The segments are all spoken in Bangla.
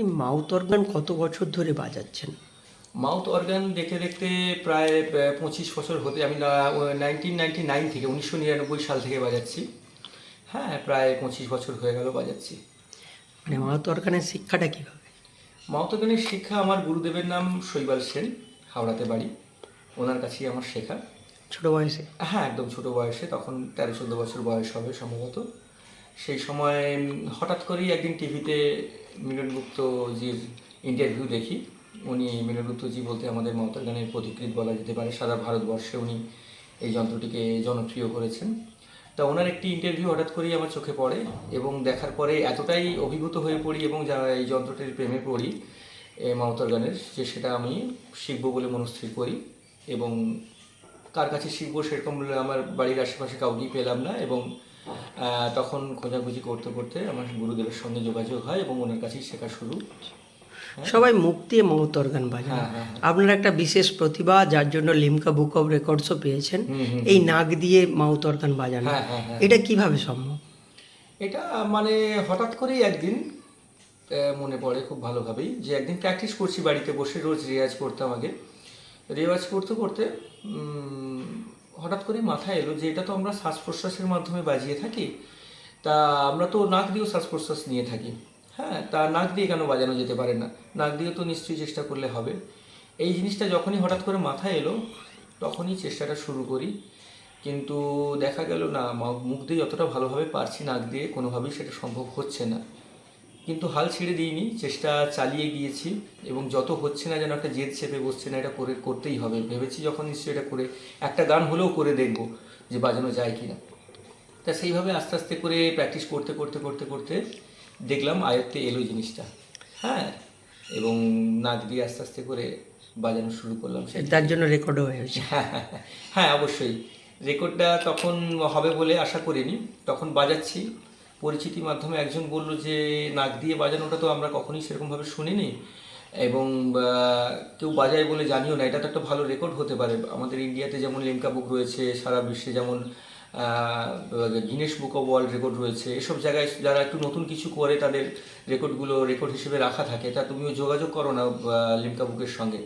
আপনি মাউথ অর্গান কত বছর ধরে বাজাচ্ছেন? মাউথ অর্গান দেখতে দেখতে প্রায় পঁচিশ বছর হতে আমি নাইনটিন নাইনটি নাইন থেকে উনিশশো নিরানব্বই সাল থেকে বাজাচ্ছি। হ্যাঁ প্রায় পঁচিশ বছর হয়ে গেল বাজাচ্ছি। মানে মাউথ অর্গানের শিক্ষাটা কীভাবে? মাউথ অর্গানের শিক্ষা আমার গুরুদেবের নাম শৈবাল সেন হাওড়াতে বাড়ি। ওনার কাছেই আমার শেখা। ছোট বয়সে? হ্যাঁ একদম ছোট বয়সে তখন তেরো চোদ্দ বছর বয়স হবে সম্ভবত। সেই সময় হঠাৎ করেই একদিন টিভিতে মিলন গুপ্তজির ইন্টারভিউ দেখি। উনি মিলন গুপ্তজি বলতে আমাদের মমতা গানের পথিকৃত বলা যেতে পারে, সারা ভারতবর্ষে উনি এই যন্ত্রটিকে জনপ্রিয় করেছেন। তা ওনার একটি ইন্টারভিউ হঠাৎ করেই আমার চোখে পড়ে এবং দেখার পরে এতটাই অভিভূত হয়ে পড়ি এবং যা এই যন্ত্রটির প্রেমে পড়ি মাউতর গানের যে সেটা আমি শিখব বলে মনস্থির করি এবং কার কাছে শিখব সেরকম আমার বাড়ির আশেপাশে কাউকেই পেলাম না এবং তখন খোঁজাখুঁজি করতে করতে আমার গুরুদেবের সঙ্গে যোগাযোগ হয় এবং ওনার কাছেই শেখা শুরু। সবাই মুখ দিয়ে মাউথ অর্গান বাজান হ্যাঁ হ্যাঁ আপনার একটা বিশেষ প্রতিভা যার জন্য লিমকা বুক অফ রেকর্ডসও পেয়েছেন। এই নাক দিয়ে মাউথ অর্গান বাজানো। হ্যাঁ হ্যাঁ হ্যাঁ। এটা কীভাবে সম্ভব? এটা মানে হঠাৎ করেই একদিন মনে পড়ে খুব ভালোভাবেই যে একদিন প্র্যাকটিস করছি বাড়িতে বসে রোজ রেওয়াজ করতাম আগে। রেওয়াজ করতে করতে হঠাৎ করে মাথায় এলো যে এটা তো আমরা শ্বাস প্রশ্বাসের মাধ্যমে বাজিয়ে থাকি। তা আমরা তো নাক দিয়েও শ্বাস প্রশ্বাস নিয়ে থাকি। হ্যাঁ তা নাক দিয়ে কেন বাজানো যেতে পারে না? নাক দিয়েও তো নিশ্চয়ই চেষ্টা করলে হবে। এই জিনিসটা যখনই হঠাৎ করে মাথায় এলো, তখনই চেষ্টাটা শুরু করি। কিন্তু দেখা গেল না মুখ দিয়ে যতটা ভালোভাবে পারছি নাক দিয়ে, কোনোভাবেই সেটা সম্ভব হচ্ছে না। কিন্তু হাল ছেড়ে দিইনি চেষ্টা চালিয়ে গিয়েছি এবং যত হচ্ছে না যেন একটা জেদ চেপে বসছে না এটা করে করতেই হবে। ভেবেছি যখন নিশ্চয়ই এটা করে একটা গান হলেও করে দেখব যে বাজানো যায় কি না তা সেইভাবে আস্তে আস্তে করে প্র্যাকটিস করতে করতে করতে করতে দেখলাম আয়ত্তে এলো জিনিসটা। হ্যাঁ এবং নাক দিয়ে আস্তে আস্তে করে বাজানো শুরু করলাম। তার জন্য রেকর্ডও হয়েছে হ্যাঁ হ্যাঁ, হ্যাঁ। হ্যাঁ অবশ্যই। রেকর্ডটা তখন হবে বলে আশা করিনি। তখন বাজাচ্ছি। পরিচিতির মাধ্যমে একজন বলল যে, নাক দিয়ে বাজানোটা তো আমরা কখনোই সেরকমভাবে শুনিনি। এবং কেউ বাজায় বলে জানিও না, এটা তো একটা ভালো রেকর্ড হতে পারে। আমাদের ইন্ডিয়াতে যেমন লিমকা বুক রয়েছে, সারা বিশ্বে যেমন Guinness book of world record রয়েছে, এসব জায়গায় যারা একটু নতুন কিছু করে তাদের রেকর্ডগুলো রেকর্ড হিসেবে রাখা থাকে। তা তুমিও যোগাযোগ করো না লিমকা বুকের সঙ্গে।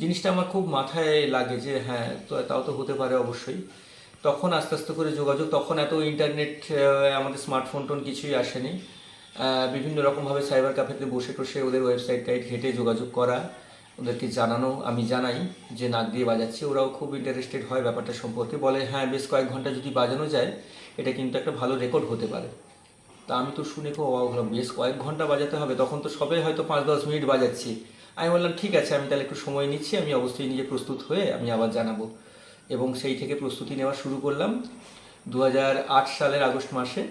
জিনিসটা আমার খুব মাথায় লাগে যে হ্যাঁ তো, তাও তো হতে পারে অবশ্যই। তখন আস্তে আস্তে করে যোগাযোগ, তখন এত ইন্টারনেট আমাদের স্মার্টফোন টোন কিছুই আসেনি। বিভিন্ন রকমভাবে সাইবার ক্যাফেতে বসে টসে ওদের ওয়েবসাইট টাইট ঘেটে যোগাযোগ করা, ওদেরকে জানানো, আমি জানাই যে নাক দিয়ে বাজাচ্ছি। ওরাও খুব ইন্টারেস্টেড হয় ব্যাপারটা সম্পর্কে, বলে হ্যাঁ বেশ কয়েক ঘণ্টা যদি বাজানো যায়, এটা কিন্তু একটা ভালো রেকর্ড হতে পারে। তা আমি তো শুনে খুব অবাক হলাম, বেশ কয়েক ঘণ্টা বাজাতে হবে, তখন তো সবে হয়তো পাঁচ দশ মিনিট বাজাচ্ছি। আমি বললাম, ঠিক আছে, আমি তাহলে একটু সময় নিচ্ছি, আমি অবশ্যই নিজে প্রস্তুত হয়ে আমি আবার জানাব। এবং সেই থেকে প্রস্তুতি নেওয়া শুরু করলাম দু হাজার আট সালের আগস্ট মাসে।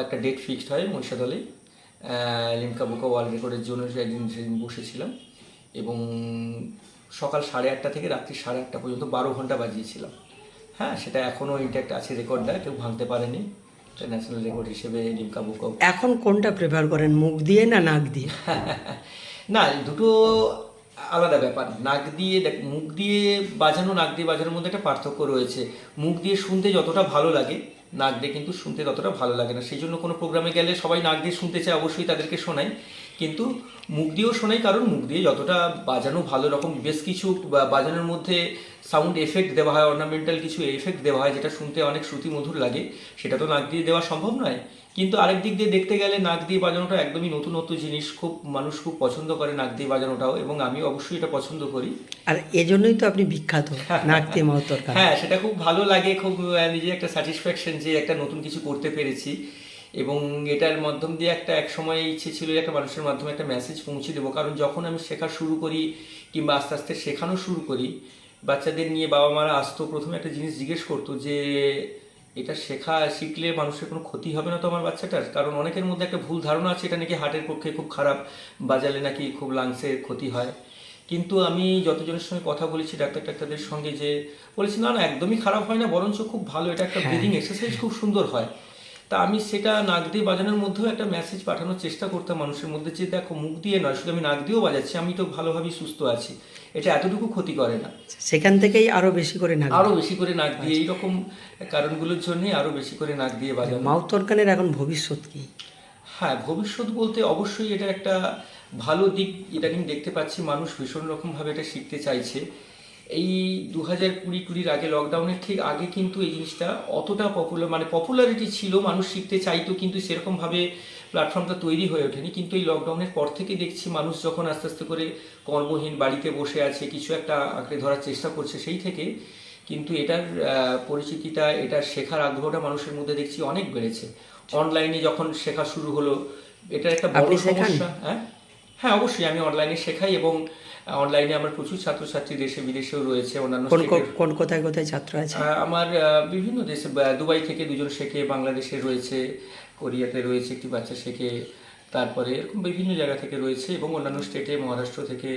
একটা ডেট ফিক্সড হয় মহিষাদলে লিমকা বুকা ওয়ার্ল্ড রেকর্ডের জন্য সেদিন সেদিন বসেছিলাম এবং সকাল সাড়ে আটটা থেকে রাত্রি সাড়ে আটটা পর্যন্ত বারো ঘণ্টা বাজিয়েছিলাম। হ্যাঁ সেটা এখনও ইন্ট্যাক্ট আছে রেকর্ডটা কেউ ভাঙতে পারেনি। ন্যাশনাল রেকর্ড হিসেবে লিমকা বুকা এখন কোনটা প্রেফার করেন মুখ দিয়ে না নাক দিয়ে? না দুটো আলাদা ব্যাপার। নাক দিয়ে দেখ, মুখ দিয়ে বাজানো, নাক দিয়ে বাজানোর মধ্যে একটা পার্থক্য রয়েছে। মুখ দিয়ে শুনতে যতটা ভালো লাগে, নাক দিয়ে কিন্তু শুনতে ততটা ভালো লাগে না। সেই জন্য কোনো প্রোগ্রামে গেলে সবাই নাক দিয়ে শুনতে চায়, অবশ্যই তাদেরকে শোনাই। কিন্তু মুখ দিয়েও শোনাই, কারণ মুখ দিয়ে যতটা বাজানো ভালো রকম, বেশ কিছু বাজানোর মধ্যে সাউন্ড এফেক্ট দেওয়া হয় অর্নামেন্টাল কিছু এফেক্ট দেওয়া হয় যেটা শুনতে অনেক শ্রুতি মধুর লাগে সেটা তো নাক দিয়ে দেওয়া সম্ভব নয়। কিন্তু আরেক দিক দিয়ে দেখতে গেলে নাক দিয়ে বাজানোটা একদমই নতুনত্ব জিনিস খুব মানুষ খুব পছন্দ করে নাক দিয়ে বাজানোটাও এবং আমি অবশ্যই এটা পছন্দ করি। আর এজন্যই তো আপনি বিখ্যাত নাক দিয়ে মাউথ হ্যাঁ সেটা খুব ভালো লাগে খুব নিজে একটা স্যাটিসফ্যাকশন যে একটা নতুন কিছু করতে পেরেছি। এবং এটার মাধ্যম দিয়ে একটা এক সময় ইচ্ছে ছিল যে একটা মানুষের মাধ্যমে একটা মেসেজ পৌঁছে দেবো। কারণ যখন আমি শেখা শুরু করি কিংবা আস্তে আস্তে শেখানো শুরু করি বাচ্চাদের নিয়ে বাবা মারা আসতো প্রথমে একটা জিনিস জিজ্ঞেস করতো যে এটা শেখা শিখলে মানুষের কোনো ক্ষতি হবে না তো আমার বাচ্চাটার? কারণ অনেকের মধ্যে একটা ভুল ধারণা আছে এটা নাকি হার্টের পক্ষে খুব খারাপ বাজালে নাকি খুব লাংসের ক্ষতি হয়। কিন্তু আমি যতজনের সঙ্গে কথা বলেছি ডাক্তার ডাক্তারদের সঙ্গে যে বলেছি না না একদমই খারাপ হয় না বরঞ্চ খুব ভালো এটা একটা ব্রিদিং এক্সারসাইজ খুব সুন্দর হয়। তা আমি সেটা নাক দিয়ে বাজানোর মধ্যেও একটা মেসেজ পাঠানোর চেষ্টা করতাম মানুষের মধ্যে যে দেখো মুখ দিয়ে নয় শুধু আমি নাক দিয়েও বাজাচ্ছি আমি তো ভালোভাবেই সুস্থ আছি। এটা এতটুকু ক্ষতি করে না। সেখান থেকেই আরও বেশি করে নাক আরও বেশি করে নাক দিয়ে এইরকম কারণগুলোর জন্য আরও বেশি করে নাক দিয়ে বাজানো। মাউথ অর্গানের এখন ভবিষ্যৎ কি? হ্যাঁ ভবিষ্যৎ বলতে অবশ্যই এটা একটা ভালো দিক ইদানিং দেখতে পাচ্ছি মানুষ ভীষণ রকমভাবে এটা শিখতে চাইছে। এই দু হাজার কুড়ি কুড়ির আগে লকডাউনের ঠিক আগে কিন্তু এই জিনিসটা অতটা পপুলার মানে পপুলারিটি ছিল মানুষ শিখতে চাইতো কিন্তু সেরকমভাবে প্ল্যাটফর্মটা তৈরি হয়ে ওঠেনি। কিন্তু এই লকডাউনের পর থেকে দেখছি মানুষ যখন আস্তে আস্তে করে কর্মহীন বাড়িতে বসে আছে কিছু একটা আঁকড়ে ধরার চেষ্টা করছে সেই থেকে কিন্তু এটার পরিচিতিটা এটার শেখার আগ্রহটা মানুষের মধ্যে দেখছি অনেক বেড়েছে। অনলাইনে যখন শেখা শুরু হলো এটা একটা বড় সমস্যা হ্যাঁ? হ্যাঁ অবশ্যই আমি অনলাইনে শেখাই এবং অনলাইনে আমার প্রচুর ছাত্রছাত্রী দেশে বিদেশেও রয়েছে অন্যান্য কোন কোন কোথায় কোথায় ছাত্র আছে? আমার বিভিন্ন দেশে দুবাই থেকে দুজন শেখে বাংলাদেশে রয়েছে কোরিয়াতে রয়েছে একটি বাচ্চা শেখে তারপরে এরকম বিভিন্ন জায়গা থেকে রয়েছে এবং অন্যান্য স্টেটে মহারাষ্ট্র থেকে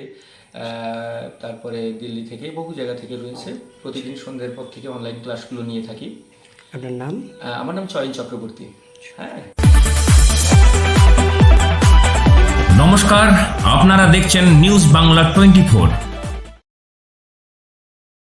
তারপরে দিল্লি থেকে বহু জায়গা থেকে রয়েছে। প্রতিদিন সন্ধ্যের পর থেকে অনলাইন ক্লাসগুলো নিয়ে থাকি। আপনার নাম? আমার নাম চয়ন চক্রবর্তী। হ্যাঁ। নমস্কার আপনারা দেখছেন নিউজ বাংলা টোয়েন্টি